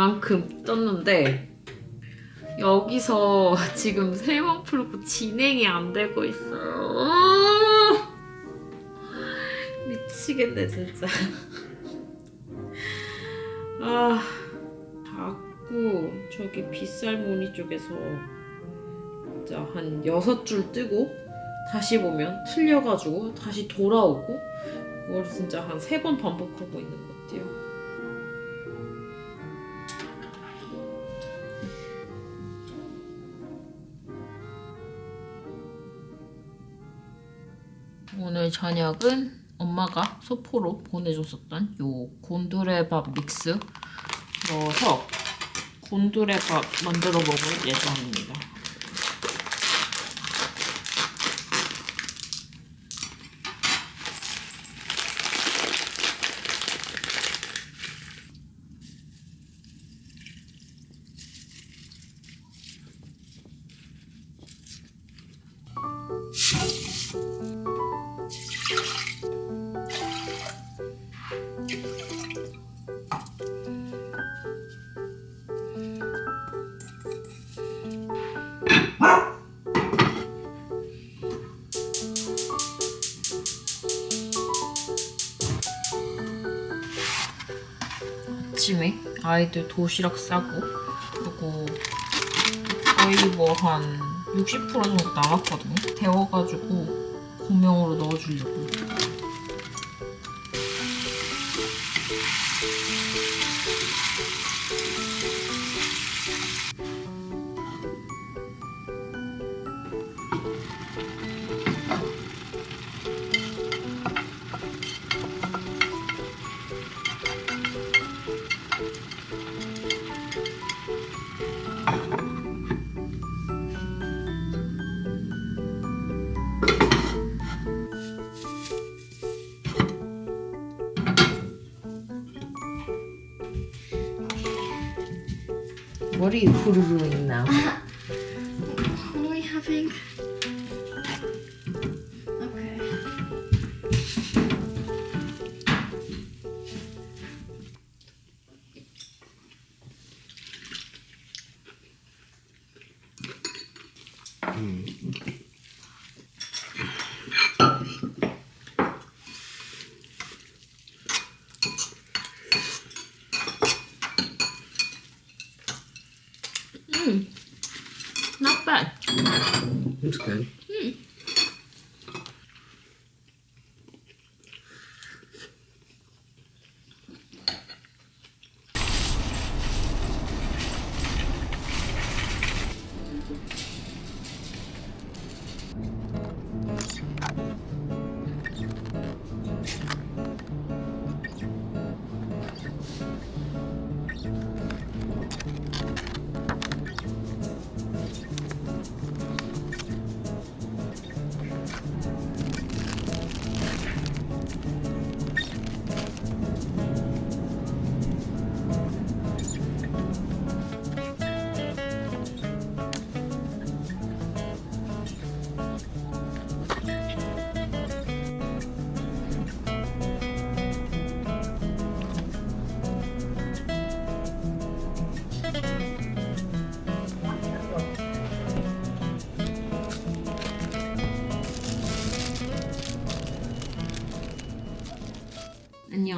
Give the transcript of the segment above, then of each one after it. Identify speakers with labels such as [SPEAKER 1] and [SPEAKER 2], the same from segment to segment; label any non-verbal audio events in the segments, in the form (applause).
[SPEAKER 1] 이만큼 떴는데 여기서 지금 세번 풀고 진행이 안 되고 있어요. 아! 미치겠네 진짜. 아 자꾸 저기 빗살무늬 쪽에서 진짜 한 여섯 줄 뜨고 다시 보면 틀려가지고 다시 돌아오고 그걸 진짜 한 세 번 반복하고 있는 것 같아요. 오늘 저녁은 엄마가 소포로 보내줬었던 요 곤드레밥 믹스 넣어서 곤드레밥 만들어 먹을 예정입니다. 아침에 아이들 도시락 싸고 그리고 거의 뭐 한 60% 정도 남았거든요. 데워가지고 고명으로 넣어주려고.
[SPEAKER 2] 这一哭就
[SPEAKER 1] 哭一
[SPEAKER 3] 个男。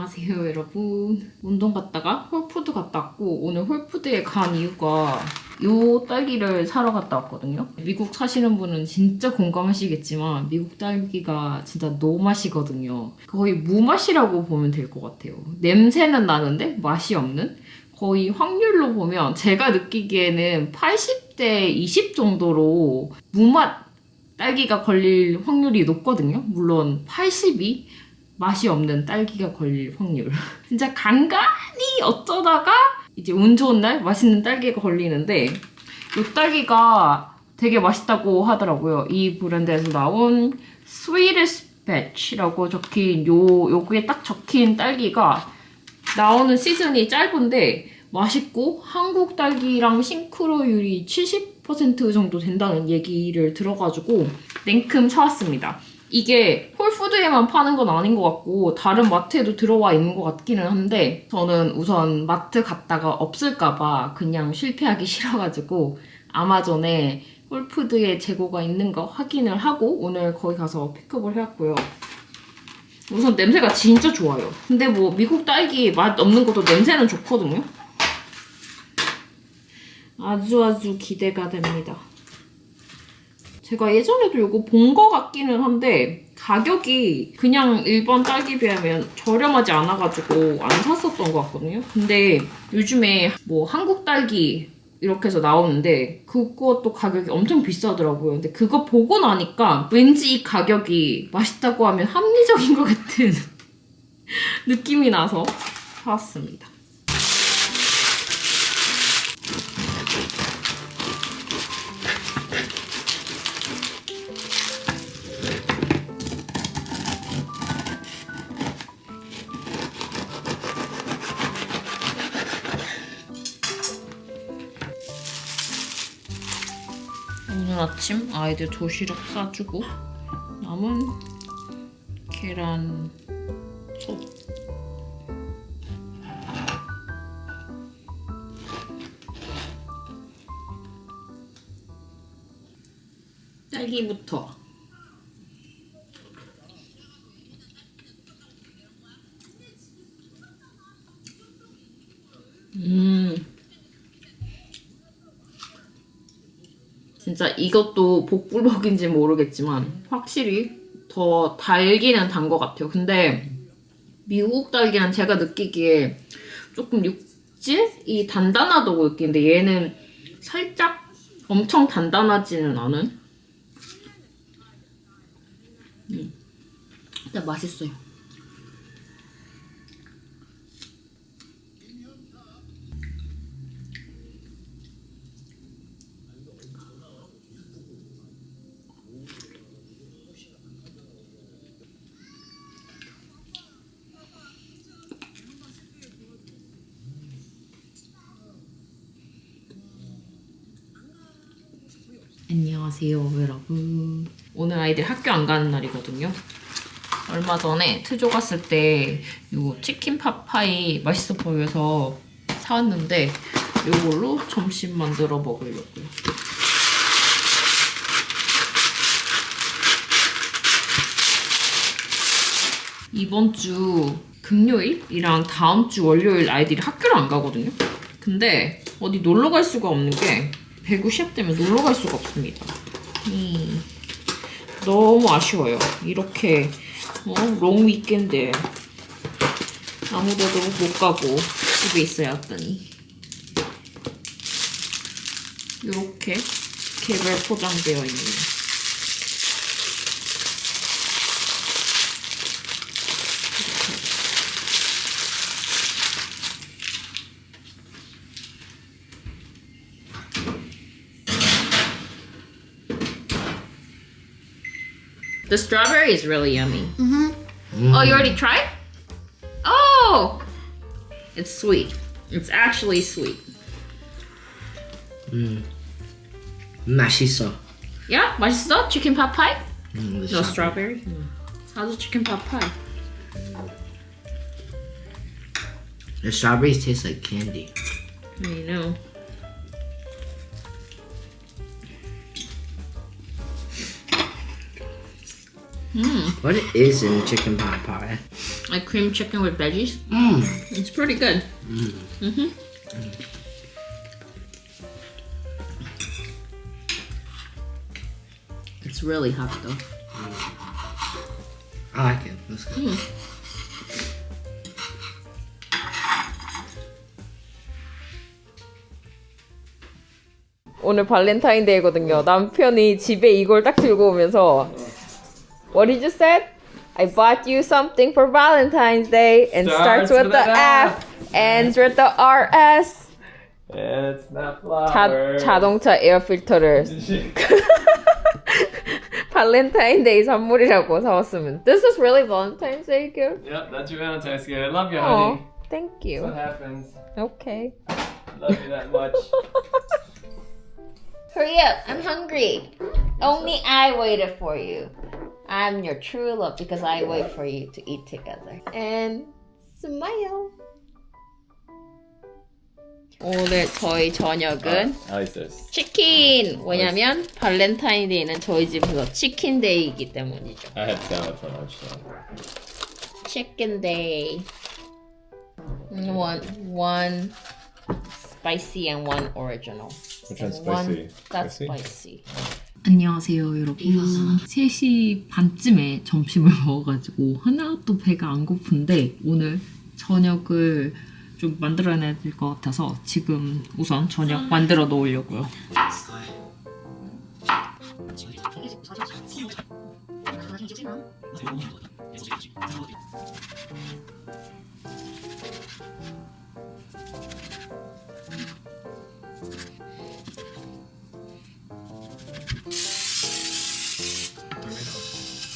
[SPEAKER 1] 안녕하세요 여러분. 운동 갔다가 홀푸드 갔다 왔고 오늘 홀푸드에 간 이유가 요 딸기를 사러 갔다 왔거든요. 미국 사시는 분은 진짜 공감하시겠지만 미국 딸기가 진짜 노맛이거든요. 거의 무맛이라고 보면 될 것 같아요. 냄새는 나는데 맛이 없는? 거의 확률로 보면 제가 느끼기에는 80대 20 정도로 무맛 딸기가 걸릴 확률이 높거든요. 물론 82 맛이 없는 딸기가 걸릴 확률. (laughs) 진짜 간간히 어쩌다가 이제 운 좋은 날 맛있는 딸기가 걸리는데 이 딸기가 되게 맛있다고 하더라고요. 이 브랜드에서 나온 Sweetest Batch라고 적힌 요 요게 딱 적힌 딸기가 나오는 시즌이 짧은데 맛있고 한국 딸기랑 싱크로율이 70% 정도 된다는 얘기를 들어가지고 냉큼 사왔습니다. 이게 홀 홀푸드에만 파는 건 아닌 것 같고 다른 마트에도 들어와 있는 것 같기는 한데 저는 우선 마트 갔다가 없을까봐 그냥 실패하기 싫어가지고 아마존에 홀푸드에 재고가 있는 거 확인을 하고 오늘 거기 가서 픽업을 해왔고요. 우선 냄새가 진짜 좋아요. 근데 뭐 미국 딸기 맛 없는 것도 냄새는 좋거든요. 아주 아주 기대가 됩니다. 제가 예전에도 이거 본 거 같기는 한데 가격이 그냥 일반 딸기 비하면 저렴하지 않아가지고 안 샀었던 것 같거든요. 근데 요즘에 뭐 한국 딸기 이렇게 해서 나오는데 그것도 가격이 엄청 비싸더라고요. 근데 그거 보고 나니까 왠지 이 가격이 맛있다고 하면 합리적인 것 같은 (laughs) 느낌이 나서 사왔습니다. 오늘 아침 아이들 도시락 싸주고 남은 계란 솥 딸기부터 음 진짜 이것도 복불복인지 모르겠지만 확실히 더 달기는 단 것 같아요. 근데 미국 딸기는 제가 느끼기에 조금 육질이 단단하다고 느끼는데 얘는 살짝 엄청 단단하지는 않은. 음. 근데 맛있어요. 안녕하세요 여러분. 오늘 아이들 학교 안 가는 날이거든요. 얼마 전에 트조 갔을 때 요 치킨 팝파이 맛있어 보여서 사왔는데 요걸로 점심 만들어 먹으려고요. 이번 주 금요일이랑 다음 주 월요일 아이들이 학교를 안 가거든요. 근데 어디 놀러 갈 수가 없는 게 배구 시합 때문에 놀러 갈 수가 없습니다. 음, 너무 아쉬워요. 이렇게 어, 롱 위켄드 아무데도 못 가고 집에 있어야 했더니 이렇게 개별 포장되어 있는 The strawberry is really yummy.
[SPEAKER 2] Mm-hmm.
[SPEAKER 1] Oh, you already tried? Oh! It's sweet. It's actually sweet.
[SPEAKER 3] 맛있어.
[SPEAKER 1] Yeah? 맛있어? Chicken pot pie?
[SPEAKER 3] 음,
[SPEAKER 1] No strawberry? No. How's the chicken pot pie?
[SPEAKER 3] The strawberries taste like candy.
[SPEAKER 1] I know.
[SPEAKER 3] What is in chicken pot pie?
[SPEAKER 1] Like cream chicken with veggies.
[SPEAKER 3] Mmm.
[SPEAKER 1] It's pretty good. Mm-hmm. It's really hot though.
[SPEAKER 3] I like it. That's good.
[SPEAKER 1] 오늘 발렌타인데이거든요. 남편이 집에 이걸 딱 들고 오면서 What did you say? I bought you something for Valentine's Day and starts,
[SPEAKER 4] Starts
[SPEAKER 1] with,
[SPEAKER 4] with
[SPEAKER 1] the
[SPEAKER 4] an
[SPEAKER 1] F, ends with the RS.
[SPEAKER 4] It's not
[SPEAKER 1] 자,
[SPEAKER 4] flowers.
[SPEAKER 1] 자동차 에어 필터를 (laughs) 발렌타인데이 선물이라고 사왔으면 This is really Valentine's Day gift?
[SPEAKER 4] yep, that's your Valentine's gift. I love you,
[SPEAKER 1] Oh,
[SPEAKER 4] honey.
[SPEAKER 1] thank
[SPEAKER 4] That's what
[SPEAKER 1] you.
[SPEAKER 4] happens.
[SPEAKER 1] Okay.
[SPEAKER 4] Love you that much. (laughs)
[SPEAKER 1] Hurry up, I'm hungry. Only I waited for you. I'm your true love because I wait for you to eat together. And smile. 오늘 저희 저녁은
[SPEAKER 4] I like this.
[SPEAKER 1] 치킨! 왜냐면 발렌타인데이는 저희 집에서 치킨데이이기 때문이죠.
[SPEAKER 4] I had sandwich for lunch. So.
[SPEAKER 1] Chicken day. One, one spicy and one original.
[SPEAKER 4] Which one's
[SPEAKER 1] And one
[SPEAKER 4] spicy?
[SPEAKER 1] that's
[SPEAKER 4] Spicy?
[SPEAKER 5] 안녕하세요 여러분. 3시 반쯤에 점심을 (laughs) 먹어가지고 하나도 배가 안 고픈데 오늘 저녁을 좀 만들어내야 될 것 같아서 지금 우선 저녁 만들어 놓으려고요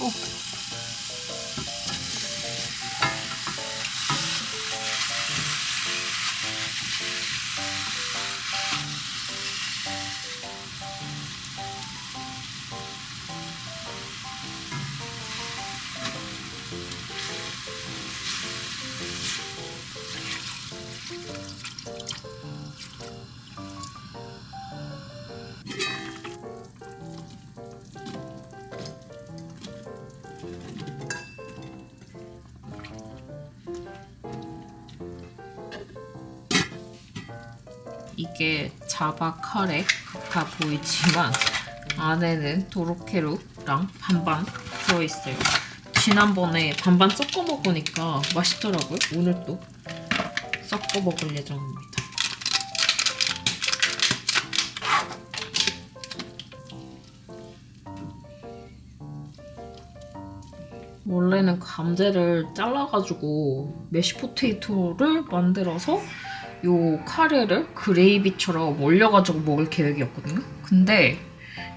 [SPEAKER 5] 어. 이게 자바 카레 같아 보이지만 안에는 도로케루랑 반반 들어있어요. 지난번에 반반 섞어 먹으니까 맛있더라고요. 오늘 또 섞어 먹을 예정입니다. 원래는 감자를 잘라가지고 메시포테이토를 만들어서 요 카레를 그레이비처럼 올려가지고 먹을 계획이었거든요. 근데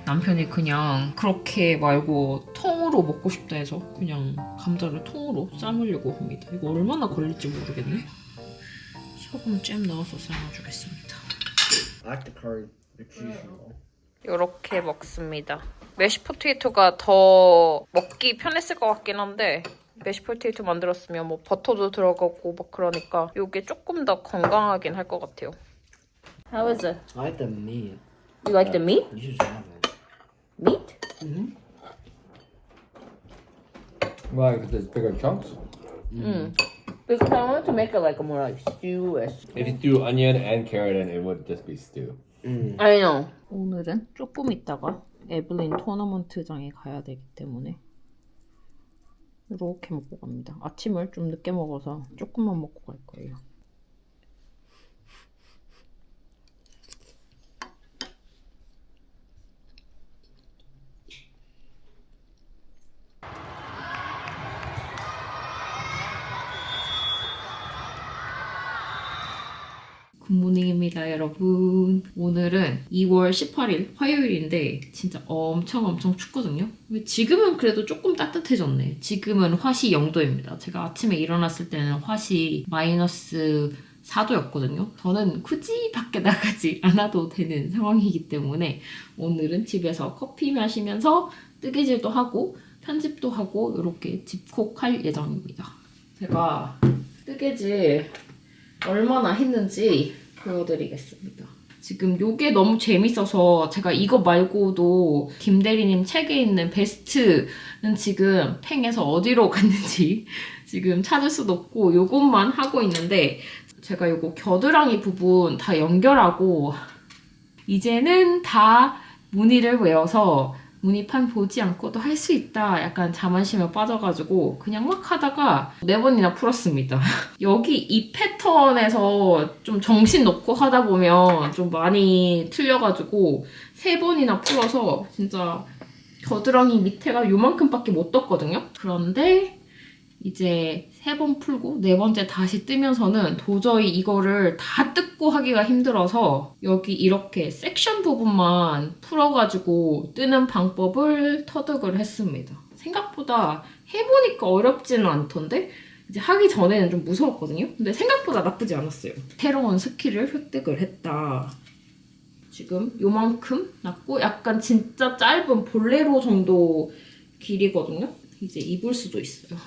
[SPEAKER 5] 남편이 그냥 그렇게 말고 통으로 먹고 싶다 해서 그냥 감자를 통으로 삶으려고 합니다. 이거 얼마나 걸릴지 모르겠네. 소금 잼 넣어서 삶아주겠습니다.
[SPEAKER 1] 이렇게 먹습니다. 메시 포테이토가 더 먹기 편했을 것 같긴 한데 메시포테이토 만들었으면 뭐 버터도 들어가고 막 그러니까 이게 조금 더 건강하긴 할 것 같아요. How is it?
[SPEAKER 3] I like the meat.
[SPEAKER 1] You like the meat?
[SPEAKER 3] You should have it.
[SPEAKER 1] Meat?
[SPEAKER 4] Why? Because there's bigger chunks.
[SPEAKER 1] Mm. Because I wanted to make it like a more like stewish.
[SPEAKER 4] If you threw onion and carrot in, it would just be stew.
[SPEAKER 1] I know. 오늘은 조금 있다가 에블린 토너먼트장에 가야 되기 때문에 이렇게 먹고 갑니다. 아침을 좀 늦게 먹어서 조금만 먹고 갈 거예요. 굿모닝입니다, 여러분. 오늘은 2월 18일 화요일인데 진짜 엄청 엄청 춥거든요. 지금은 그래도 조금 따뜻해졌네. 지금은 화시 0도입니다. 제가 아침에 일어났을 때는 화시 마이너스 4도였거든요. 저는 굳이 밖에 나가지 않아도 되는 상황이기 때문에 오늘은 집에서 커피 마시면서 뜨개질도 하고 편집도 하고 이렇게 집콕할 예정입니다. 제가 뜨개질 얼마나 했는지 보여드리겠습니다. 지금 요게 너무 재밌어서 제가 이거 말고도 김대리님 책에 있는 베스트는 지금 팽에서 어디로 (laughs) 갔는지 지금 찾을 수도 없고 요것만 하고 있는데 제가 요거 겨드랑이 부분 다 연결하고 이제는 다 무늬를 외워서 무늬판 보지 않고도 할 수 있다. 약간 자만심에 빠져가지고 그냥 막 하다가 네 번이나 풀었습니다. (laughs) 여기 이 패턴에서 좀 정신 놓고 하다 보면 좀 많이 틀려가지고 세 번이나 풀어서 진짜 겨드랑이 밑에가 요만큼밖에 못 떴거든요. 그런데 이제 세 번 풀고 네 번째 다시 뜨면서는 도저히 이거를 다 뜯고 하기가 힘들어서 여기 이렇게 섹션 부분만 풀어가지고 뜨는 방법을 터득을 했습니다. 생각보다 해보니까 어렵지는 않던데 이제 하기 전에는 좀 무서웠거든요. 근데 생각보다 나쁘지 않았어요. 새로운 스킬을 획득을 했다. 지금 요만큼 났고 약간 진짜 짧은 볼레로 정도 길이거든요. 이제 입을 수도 있어요.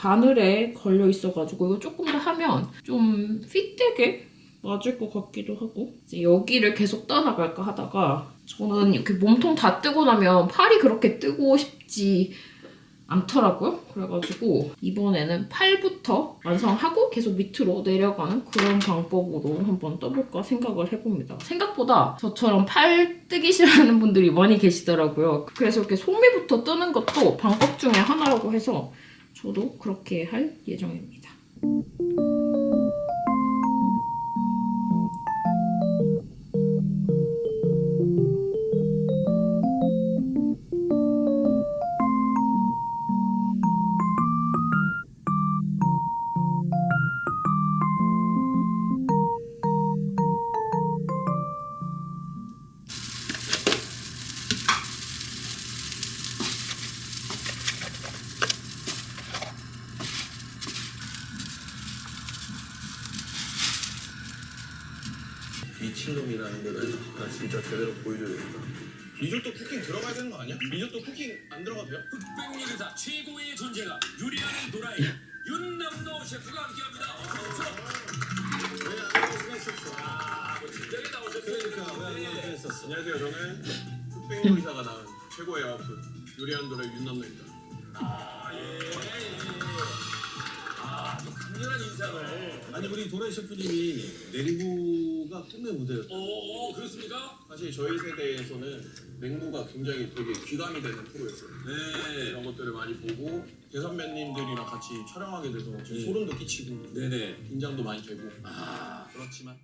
[SPEAKER 1] 바늘에 걸려 있어가지고 이거 조금 더 하면 좀 핏되게 맞을 것 같기도 하고 이제 여기를 계속 떠나갈까 하다가 저는 이렇게 몸통 다 뜨고 나면 팔이 그렇게 뜨고 싶지 않더라고요. 그래가지고 이번에는 팔부터 완성하고 계속 밑으로 내려가는 그런 방법으로 한번 떠볼까 생각을 해봅니다. 생각보다 저처럼 팔 뜨기 싫어하는 분들이 많이 계시더라고요. 그래서 이렇게 소미부터 뜨는 것도 방법 중에 하나라고 해서 저도 그렇게 할 예정입니다.
[SPEAKER 6] 제대로 보여줘야겠다. 리조또 쿠킹 들어가야 되는 거 아니야? 리조또 쿠킹 안 들어가도 돼요?
[SPEAKER 7] 흑백 요리사 최고의 존재가 요리하는 도라이 윤남도 셰프가 함께합니다. 진작에 나오셨으니까.
[SPEAKER 6] 안녕하세요. 저는 흑백 요리사가 낳은 최고의 아웃풋 요리하는 도라 윤남노입니다.
[SPEAKER 7] 아주 강렬한 인상을.
[SPEAKER 6] 아니 우리 도라 셰프님이 내리부가 꿈의 무대였어요.
[SPEAKER 7] 오, 오 그렇습니까?
[SPEAKER 6] 사실 저희 세대에서는 맹부가 굉장히 되게 귀감이 되는 프로였어요.
[SPEAKER 7] 네.
[SPEAKER 6] 이런 것들을 많이 보고 대선배님들이랑 같이 촬영하게 돼서 좀 소름도 끼치고
[SPEAKER 7] 네네.
[SPEAKER 6] 긴장도 많이 되고
[SPEAKER 7] 아,
[SPEAKER 6] 그렇지만